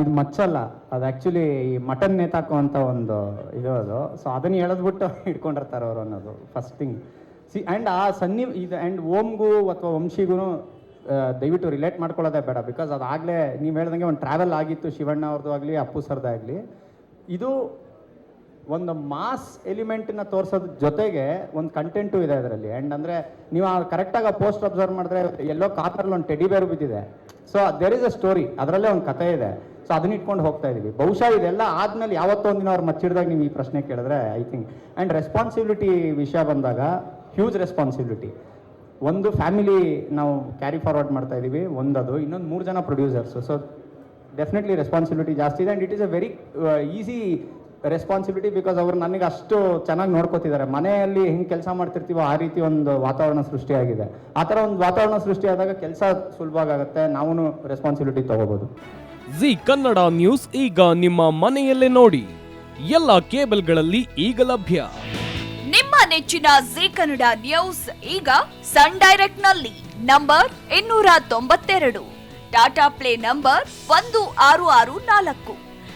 ಇದು ಮಚ್ಚಲ್ಲ. ಅದು ಆ್ಯಕ್ಚುಲಿ ಈ ಮಟನ್ ನೇತಾಕುವಂಥ ಒಂದು ಇದು ಅದು. ಸೊ ಅದನ್ನು ಹೇಳದ್ಬಿಟ್ಟು ಇಟ್ಕೊಂಡಿರ್ತಾರೆ ಅವರು ಅನ್ನೋದು ಫಸ್ಟ್ ಥಿಂಗ್ ಸಿ ಆ್ಯಂಡ್ ಆ ಸನ್ನಿ, ಇದು ಆ್ಯಂಡ್ ಓಮ್ಗೂ ಅಥವಾ ವಂಶಿಗೂ ದಯವಿಟ್ಟು ರಿಲೇಟ್ ಮಾಡ್ಕೊಳ್ಳೋದೇ ಬೇಡ. ಬಿಕಾಸ್ ಅದಾಗಲೇ ನೀವು ಹೇಳ್ದಂಗೆ ಒಂದು ಟ್ರಾವೆಲ್ ಆಗಿತ್ತು ಶಿವಣ್ಣ ಅವ್ರದ್ದು ಆಗಲಿ, ಅಪ್ಪು ಸರ್ದ ಆಗಲಿ. ಇದು ಒಂದು ಮಾಸ್ ಎಲಿಮೆಂಟನ್ನ ತೋರಿಸೋದ್ರ ಜೊತೆಗೆ ಒಂದು ಕಂಟೆಂಟು ಇದೆ ಅದರಲ್ಲಿ. ಆ್ಯಂಡ್ ಅಂದರೆ ನೀವು ಕರೆಕ್ಟಾಗಿ ಆ ಪೋಸ್ಟ್ ಅಬ್ಸರ್ವ್ ಮಾಡಿದ್ರೆ ಎಲ್ಲೋ ಕಾತರಲ್ಲಿ ಒಂದು ಟೆಡಿ ಬೇರು ಬಿದ್ದಿದೆ. So there is a story ಅದರಲ್ಲೇ ಒಂದು ಕತೆ ಇದೆ. ಸೊ ಅದನ್ನ ಇಟ್ಕೊಂಡು ಹೋಗ್ತಾ ಇದೀವಿ. ಬಹುಶಃ ಇದೆಲ್ಲ ಆದ್ಮೇಲೆ ಯಾವತ್ತೋ ಒಂದಿನ ಅವ್ರು ಮಚ್ಚಿಡ್ದಾಗ ನೀವು ಈ ಪ್ರಶ್ನೆ ಕೇಳಿದ್ರೆ ಐ ಥಿಂಕ್ ಆ್ಯಂಡ್ ರೆಸ್ಪಾನ್ಸಿಬಿಲಿಟಿ ವಿಷಯ ಬಂದಾಗ ಹ್ಯೂಜ್ ರೆಸ್ಪಾನ್ಸಿಬಿಲಿಟಿ ಒಂದು ಫ್ಯಾಮಿಲಿ ನಾವು ಕ್ಯಾರಿ ಫಾರ್ವರ್ಡ್ ಮಾಡ್ತಾ ಇದ್ದೀವಿ ಒಂದದು, ಇನ್ನೊಂದು ಮೂರು ಜನ ಪ್ರೊಡ್ಯೂಸರ್ಸು ಸೊ ಡೆಫಿನೆಟ್ಲಿ ರೆಸ್ಪಾನ್ಸಿಬಿಲಿಟಿ ಜಾಸ್ತಿ ಇದೆ. And it is a very easy responsibility because ಅವರು ನನಗೆ ಅಷ್ಟು ಚೆನ್ನಾಗಿ ನೋಡ್ಕೋತಿದ್ದಾರೆ ಮನೆಯಲ್ಲಿ ಹೆಂಗೆ ಕೆಲಸ ಮಾಡ್ತಿರ್ತೀವೋ ಆ ರೀತಿ ಒಂದು ವಾತಾವರಣ ಸೃಷ್ಟಿಯಾಗಿದೆ. ಆ ಥರ ಒಂದು ವಾತಾವರಣ ಸೃಷ್ಟಿಯಾದಾಗ ಕೆಲಸ ಸುಲಭವಾಗುತ್ತೆ ನಾವು ರೆಸ್ಪಾನ್ಸಿಬಿಲಿಟಿ ತಗೋಬೋದು. ಜಿ ಕನ್ನಡ ನ್ಯೂಸ್ ಈಗ ನಿಮ್ಮ ಮನೆಯಲ್ಲೇ ನೋಡಿ. ಎಲ್ಲ ಕೇಬಲ್ಗಳಲ್ಲಿ ಈಗ ಲಭ್ಯ. ನಿಮ್ಮ ನೆಚ್ಚಿನ ಜಿ ಕನ್ನಡ ನ್ಯೂಸ್ ಈಗ ಸನ್ ಡೈರೆಕ್ಟ್ನಲ್ಲಿ ನಂಬರ್ ಇನ್ನೂರ ತೊಂಬತ್ತೆರಡು. ಟಾಟಾ ಪ್ಲೇ ನಂಬರ್ ಒಂದು ಆರು ಆರು ನಾಲ್ಕು.